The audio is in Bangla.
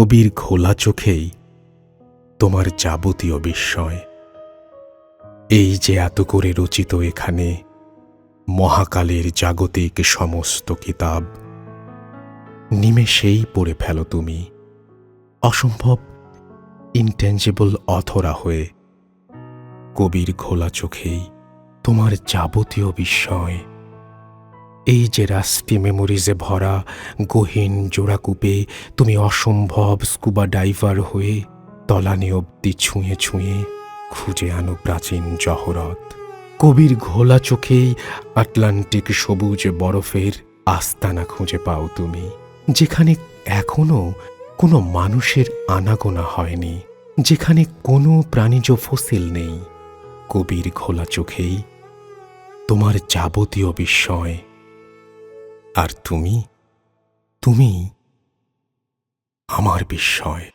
কবির খোলা চোখেই তোমার যাবতীয় বিস্ময়। এই যে এত করে রচিত এখানে মহাকালের জাগতিক সমস্ত কিতাব, নিমেষেই পড়ে ফেলো তুমি। অসম্ভব ইনটেঞ্জেবল অথরা হয়ে কবির খোলা চোখেই তোমার যাবতীয় বিস্ময়। এই যে রাস্টি মেমোরিজে ভরা গহীন জোড়াকূপে তুমি অসম্ভব স্কুবা ডাইভার হয়ে তলানি অব্দি ছুঁয়ে ছুঁয়ে খুঁজে আনো প্রাচীন জহরত। কবির ঘোলা চোখেই আটলান্টিক সবুজ বরফের আস্তানা খুঁজে পাও তুমি, যেখানে এখনও কোনো মানুষের আনাগোনা হয়নি, যেখানে কোনো প্রাণীজ ফসিল নেই। কবির ঘোলা চোখেই তোমার যাবতীয় বিস্ময় আর তুমি তুমি আমার বিস্ময়।